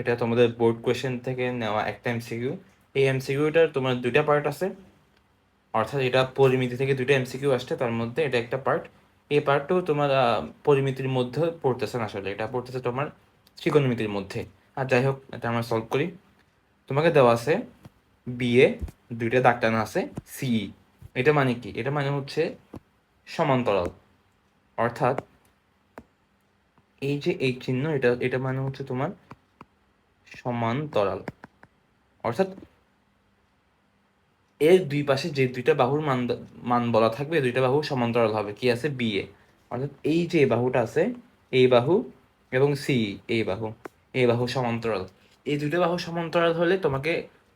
এটা তোমাদের board question থেকে নেওয়া একটা এমসিকিউ এই এমসিকিউটার তোমার দুইটা পার্ট আছে। অর্থাৎ এটা পরিমিতি থেকে দুইটা এমসিকিউ আসছে, তার মধ্যে এটা একটা পার্ট এই পার্টটাও তোমার পরিমিতির মধ্যে পড়তেছে না আসলে, এটা পড়তেছে তোমার ত্রিকোণমিতির মধ্যে। আর যাই হোক, এটা আমরা সলভ করি। তোমাকে দেওয়া আছে বিএ দুইটা দাগ টানা আছে সিই এটা মানে কি? এটা মানে হচ্ছে সমান্তরাল। অর্থাৎ এই যে এই চিহ্ন, এটা এটা মানে হচ্ছে তোমার সমান্তরাল অর্থাৎ এর দুই পাশে যে দুইটা বাহুর মান মান বলা থাকবে, দুইটা বাহু সমান্তরাল হবে। কি আছে? বিএ অর্থাৎ এই যে বাহুটা আছে, এই বাহু এবং সি এই বাহু এই বাহু সমান্তরাল। এই দুইটা বাহু সমান্তরাল হলে তোমাকে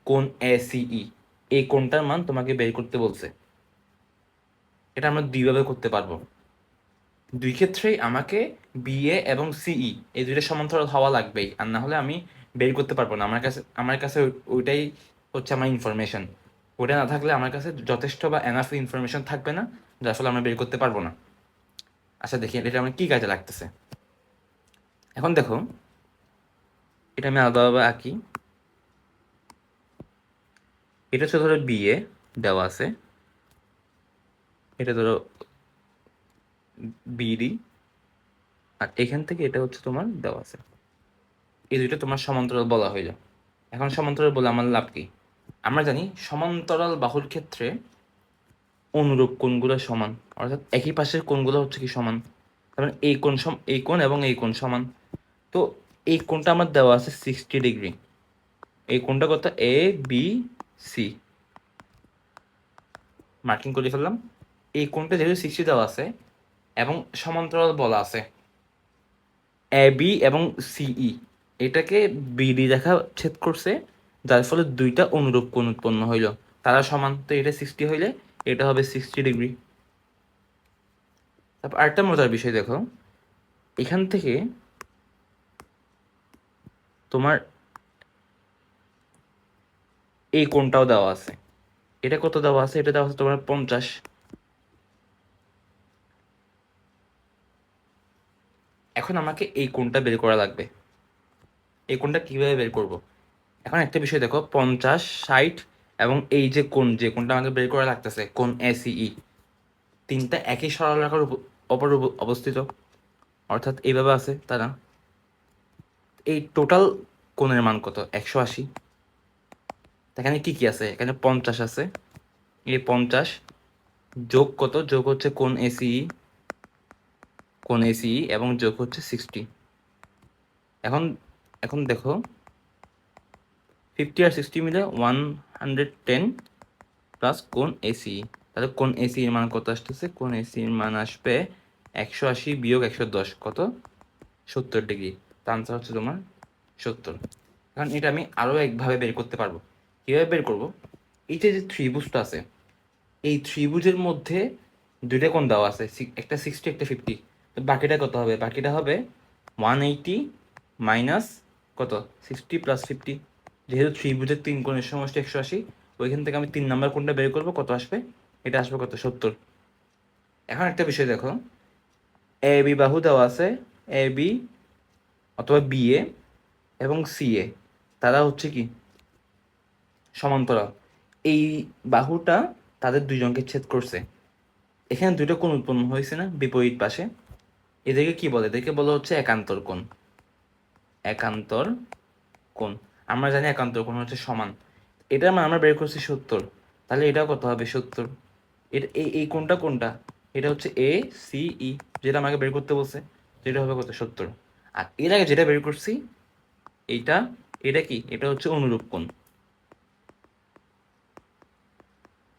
কোন এ সিই এই কোনটার মান তোমাকে বের করতে বলছে। এটা আমরা দুইভাবে করতে পারব। দুই ক্ষেত্রেই আমাকে বিএ এবং সিই এই দুইটা সমান্তরাল হওয়া লাগবেই। আর না হলে আমি বের করতে পারব না। আমার কাছে আমার কাছে ওইটাই হচ্ছে আমার ইনফরমেশন ওটা না থাকলে আমার কাছে যথেষ্ট বা এনাফ ইনফরমেশন থাকবে না, যার ফলে আমরা বের করতে পারব না। আচ্ছা দেখি, এটা আমার কি কাজে লাগতেছে? এখন দেখো, এটা আমি আলাদাভাবে আঁকি। এটা হচ্ছে ধরো বিএ দেওয়া আছে। এটা ধরো বিডি আর এখান থেকে এটা হচ্ছে তোমার দেওয়া আছে। এই দুইটা তোমার সমান্তরাল বলা হইল। এখন সমান্তরাল বলে আমার লাভ কি? আমরা জানি সমান্তরাল বাহুর ক্ষেত্রে অনুরূপ কোণগুলো সমান। অর্থাৎ একই পাশের কোণগুলো হচ্ছে কি সমান? তার মানে এই কোণ সম এই কোণ এবং এই কোণ সমান। তো এই কোণটা আমার দেওয়া আছে সিক্সটি ডিগ্রি এই কোণটা কত? এ বি সি মার্কিং করে ফেললাম। এই কোণটা যেহেতু সিক্সটি দেওয়া আছে এবং সমান্তরাল বলা আছে। এ বি এবং সিই এটাকে বিডি দেখা ছেদ করছে, যার ফলে দুইটা অনুরূপ কোণ উৎপন্ন হইল। তারা সমান, তো এটা সিক্সটি হইলে এটা হবে সিক্সটি ডিগ্রি তারপর আরেকটা মজার বিষয় দেখো। এখান থেকে তোমার এই কোণটাও দেওয়া আছে। এটা কত দেওয়া আছে? এটা দেওয়া আছে তোমার পঞ্চাশ। এখন আমাকে এই কোণটা বের করা লাগবে। এই কোণটা কীভাবে বের করব? এখন একটা বিষয় দেখো, পঞ্চাশ, ষাট এবং এই যে কোণ, যে কোণটা আমাকে বের করা লাগতেছে, কোণ এসিই, তিনটা একই সরলরেখার উপ- অপর অবস্থিত। অর্থাৎ এইভাবে আছে তারা এই টোটাল কোণের মান কত? একশো আশি। এখানে কি কি আছে? এখানে পঞ্চাশ আছে। এই পঞ্চাশ যোগ কত? যোগ হচ্ছে কোণ এসিই কোণ এসিই এবং যোগ হচ্ছে সিক্সটি এখন এখন দেখো ফিফটি আর সিক্সটি মিলে ওয়ান হান্ড্রেড টেন প্লাস কোন এসি তাহলে কোন এসি এর মান কত আসতেছে? কোন এসি এর মান আসবে একশো আশি বিয়োগ একশো দশ। কত? সত্তর ডিগ্রি। তার আনসার হচ্ছে তোমার সত্তর। কারণ এটা আমি আরও একভাবে বের করতে পারব। কীভাবে বের করব? এইটা যে ত্রিভুজটা আছে, এই ত্রিভুজের মধ্যে দুইটা কোণ দেওয়া আছে। একটা সিক্সটি একটা ফিফটি তো বাকিটা কত হবে? বাকিটা হবে ওয়ান এইটি মাইনাস কত? সিক্সটি প্লাস ফিফটি যেহেতু ত্রিভুজের তিন কোণের সমষ্টি একশো আশি, ওইখান থেকে আমি তিন নাম্বার কোণটা বের করব, কত আসবে? এটা আসবে কত? সত্তর। এখন একটা বিষয় দেখো। এ বি বাহু দেওয়া আছে এ বি অথবা বি এ এবং সি এ তারা হচ্ছে কি? সমান্তরাল। এই বাহুটা তাদের দুইজনকে ছেদ করছে। এখানে দুইটা কোণ উৎপন্ন হয়েছে না? বিপরীত পাশে। এদেরকে কি বলে? এদেরকে বলা হচ্ছে একান্তর কোণ। একান্তর কোণ? আমরা জানি একান্তর কোণ হচ্ছে সমান। এটা মানে আমরা বের করছি সত্তর। তাহলে এটাও কত হবে সত্তর? এটা এই এই কোনটা কোনটা এটা হচ্ছে এ সি ই যেটা আমাকে বের করতে বলছে যেটা হবে কত? সত্তর। আর এর আগে যেটা বের করছি, এইটা, এটা কি? এটা হচ্ছে অনুরূপ কোণ।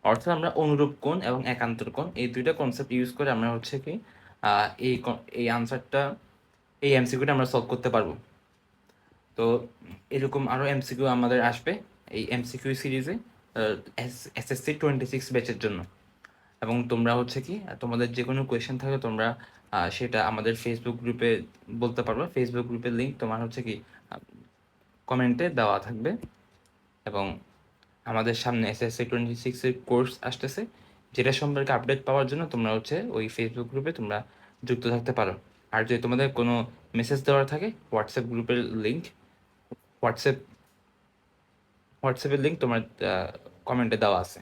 অর্থাৎ আমরা অনুরূপ কোণ এবং একান্তর কোণ, এই দুইটা কনসেপ্ট ইউজ করে আমরা হচ্ছে কি এই এই আনসারটা এই এমসিকিউটা আমরা সলভ করতে পারব। তো এরকম আরও এমসিকিউ আমাদের আসবে এই এমসিকিউ সিরিজে এসএসসি টোয়েন্টি সিক্স ব্যাচের জন্য। এবং তোমরা হচ্ছে কি, তোমাদের যে কোনো কোয়েশ্চেন থাকে তোমরা সেটা আমাদের ফেসবুক গ্রুপে বলতে পারবে। ফেসবুক গ্রুপের লিঙ্ক তোমার হচ্ছে কি কমেন্টে দেওয়া থাকবে। এবং আমাদের সামনে এসএসসি টোয়েন্টি সিক্সের কোর্স আসতেছে, যেটা সম্পর্কে আপডেট পাওয়ার জন্য তোমরা হচ্ছে ওই ফেসবুক গ্রুপে তোমরা যুক্ত থাকতে পারো। আর যদি তোমাদের কোনো মেসেজ দেওয়ার থাকে হোয়াটসঅ্যাপ গ্রুপের লিঙ্ক হোয়াটসঅ্যাপ হোয়াটসঅ্যাপের লিঙ্ক তোমার কমেন্টে দেওয়া আছে